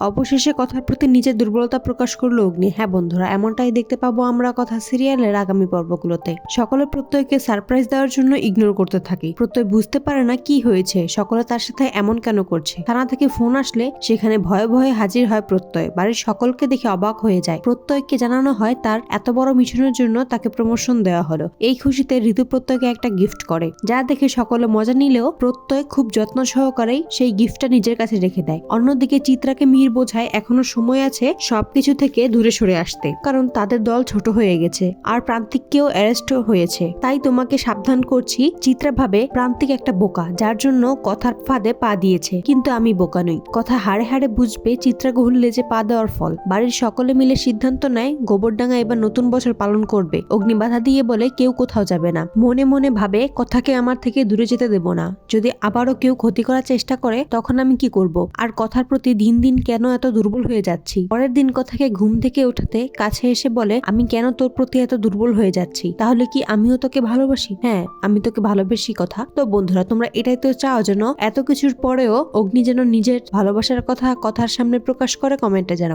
অবশেষে কথার প্রতি নিজের দুর্বলতা প্রকাশ করল অগ্নি। হ্যাঁ বন্ধুরা, এমনটাই দেখতে পাবো আমরা কথা সিরিয়ালের আগামী পর্বগুলোতে। সকলে প্রত্যয়কে সারপ্রাইজ দেওয়ার জন্য ইগনোর করতে থাকি। প্রত্যয় বুঝতে পারে না কি হয়েছে, সকলে তার সাথে এমন কেন করছে। থানা থেকে ফোন আসলে সেখানে ভয়ে ভয়ে হাজির হয় প্রত্যয়। বাড়ির সকলকে দেখে অবাক হয়ে যায়। প্রত্যয়কে জানানো হয় তার এত বড় মিশনের জন্য তাকে প্রমোশন দেওয়া হলো। এই খুশিতে ঋতু প্রত্যয়কে একটা গিফট করে। যা দেখে সকলে মজা নিলেও প্রত্যয় খুব যত্ন সহকারেই সেই গিফটটা নিজের কাছে রেখে দেয়। অন্যদিকে চিত্রাকে মিহির বোঝায় এখনও সময় আছে সবকিছু থেকে দূরে সরে আসতে, কারণ তাদের দল ছোট হয়ে গেছে আর প্রান্তিককেও অ্যারেস্ট হয়েছে। তাই তোমাকে সাবধান করছি, চিত্রা ভাবে প্রান্তিক একটা বোকা, যার জন্য কথার ফাঁদে পা দিয়েছে। কিন্তু আমি বোকা নই। কথা হাড়ে হাড়ে বুঝবে চিত্রা গহুল লেজে পা দেওয়ার ফল। বাড়ির সকলে মিলে সিদ্ধান্ত নেয়, গোবরডাঙ্গা এবার নতুন বছর পালন করবে। অগ্নি বাধা দিয়ে বলে কেউ কোথাও যাবে না। মনে মনে ভাবে, কথাকে আমার থেকে দূরে যেতে দেব না। যদি আবারও কেউ ক্ষতি করার চেষ্টা করে, তখন আমি কি করব? আর কথার প্রতি দিন দিন কেন এত দুর্বল হয়ে যাচ্ছি? পরের দিন কথাকে ঘুম থেকে ওঠাতে কাছে এসে বলে, আমি কেন তোর প্রতি এত দুর্বল হয়ে যাচ্ছি? তাহলে কি আমিও তোকে ভালোবাসি? হ্যাঁ আমি তোকে ভালোবেসি কথা। তো বন্ধুরা, তোমরা এটাই তো চাও যেন এত কিছুর পরেও অগ্নি যেন নিজের ভালোবাসার কথা কথার সামনে প্রকাশ করে কমেন্টে জানাও।